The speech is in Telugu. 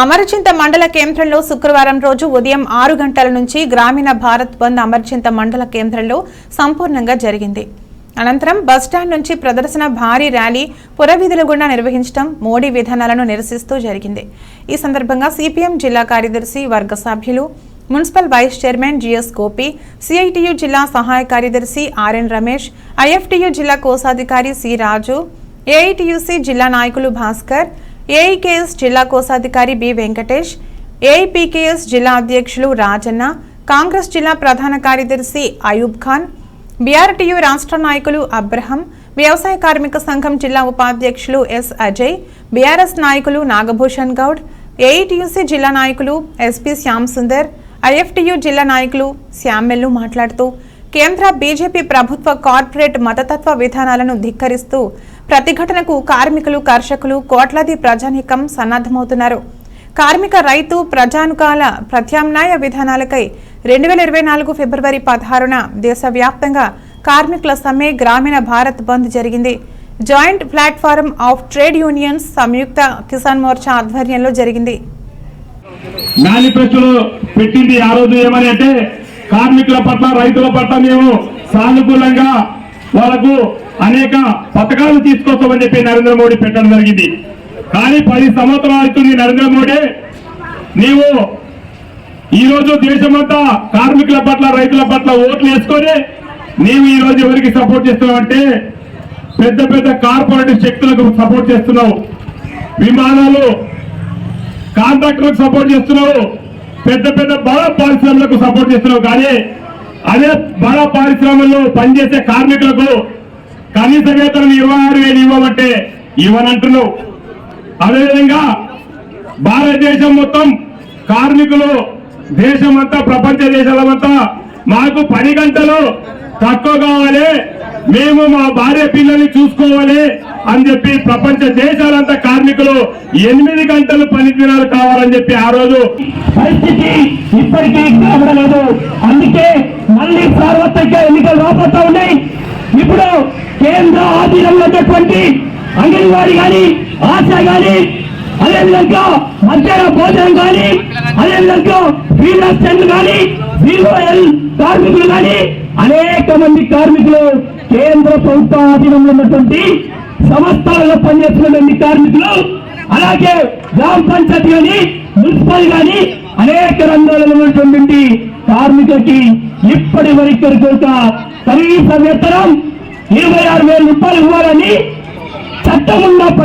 అమరచింత మండల కేంద్రంలో శుక్రవారం రోజు ఉదయం ఆరు గంటల నుంచి గ్రామీణ భారత్ బంద్ అమరచింత మండల కేంద్రంలో సంపూర్ణంగా జరిగింది. అనంతరం బస్టాండ్ నుంచి ప్రదర్శన భారీ ర్యాలీ పురవీధుల గుండా నిర్వహించడం మోడీ విధానాలను నిరసిస్తూ జరిగింది. ఈ సందర్భంగా సిపిఎం జిల్లా కార్యదర్శి వర్గ సభ్యులు municipal vice chairman GS Gopi CITU జిల్లా సహాయ కార్యదర్శి ఆర్ఎన్ రమేష్ ఐఎఫ్టియు జిల్లా కోశాధికారి సి రాజు ఏఐటియుసి జిల్లా నాయకులు భాస్కర్ ఏఐకేఎస్ జిల్లా కోశాధికారి బి వెంకటేష్ ఏఐపికేఎస్ జిల్లా అధ్యక్షులు రాజన్న కాంగ్రెస్ జిల్లా ప్రధాన కార్యదర్శి అయూబ్ ఖాన్ బీఆర్టీయు రాష్ట్ర నాయకులు అబ్రహం వ్యవసాయ కార్మిక సంఘం జిల్లా ఉపాధ్యక్షులు ఎస్ అజయ్ బీఆర్ఎస్ నాయకులు నాగభూషణ్ గౌడ్ ఏఐటియుసి జిల్లా నాయకులు ఎస్పీ శ్యామ్ సుందర్ ఐఎఫ్టియు జిల్లా నాయకులు శ్యామెల్లు మాట్లాడుతూ కేంద్ర బీజేపీ ప్రభుత్వ కార్పొరేట్ మతతత్వ విధానాలను ధిక్కరిస్తూ ప్రతిఘటనకు కార్మికులు కర్షకులు కోట్లాది ప్రజానీకం సన్నద్ధమవుతున్నారు. కార్మిక రైతు ప్రజానుకాల ప్రత్యామ్నాయ విధానాలకై రెండు వేల ఇరవై నాలుగు ఫిబ్రవరి పదహారున దేశవ్యాప్తంగా కార్మికుల సమ్మె గ్రామీణ భారత్ బంద్ జరిగింది. Joint platform of trade unions Samyukta Kisan Morcha ఆధ్వర్యంలో జరిగింది. మేనిఫెస్టోలో పెట్టింది ఆ రోజు ఏమని అంటే కార్మికుల పట్ల రైతుల పట్ల మేము సానుకూలంగా వాళ్ళకు అనేక పథకాలు తీసుకొస్తామని చెప్పి నరేంద్ర మోడీ పెట్టడం జరిగింది. కానీ పది సంవత్సరాలు అవుతుంది నరేంద్ర మోడీ. నీవు ఈరోజు దేశమంతా కార్మికుల పట్ల రైతుల పట్ల ఓట్లు వేసుకొని నీవు ఈరోజు ఎవరికి సపోర్ట్ చేస్తున్నావంటే పెద్ద పెద్ద కార్పొరేటివ్ శక్తులకు సపోర్ట్ చేస్తున్నావు. విమానాలు కాంట్రాక్టర్లకు సపోర్ట్ చేస్తున్నావు. పెద్ద పెద్ద బడా పారిశ్రమలకు సపోర్ట్ చేస్తున్నావు. కానీ అదే బల పారిశ్రమల్లో పనిచేసే కార్మికులకు కనీస వేతనం ఇరవై ఆరు వేలు ఇవ్వమంటే ఇవ్వనంటున్నావు. అదేవిధంగా భారతదేశం మొత్తం కార్మికులు దేశమంతా ప్రపంచ దేశాలమంతా మాకు పని గంటలు తక్కువ కావాలి. మేము మా భార్య పిల్లల్ని చూసుకోవాలి అని చెప్పి ప్రపంచ దేశాలంతా కార్మికులు ఎనిమిది గంటలు పని దినాలు కావాలని చెప్పి ఆ రోజు పరిస్థితి ఇప్పటికీ కనబడలేదు. అందుకే మళ్ళీ ఎన్నికలు రాబోతా ఉన్నాయి. ఇప్పుడు కేంద్ర ఆధీనంలో ఉన్నటువంటి అంగన్వాడీ గాని ఆశ గాని అదేవిధంగా మధ్యాహ్న భోజనం గాని అదేవిధంగా ఫీల్డర్ సెంటర్ గాని వివోఎల్ కార్మికులు గాని అనేక మంది కార్మికులు కేంద్ర ప్రభుత్వ ఆధీనంలో ఉన్నటువంటి సంస్థలలో పనిచేస్తున్నటువంటి కార్మికులు అలాగే గ్రామ పంచాయతీ గాని మున్సిపల్ గాని అనేక రంగాలలో ఉన్నటువంటి కార్మికులకి ఇప్పటి వరకు కూడా కనీస వేతనం ఇరవై ఆరు వేల రూపాయలు ఇవ్వాలని చట్టం ఉన్నప్పటికీ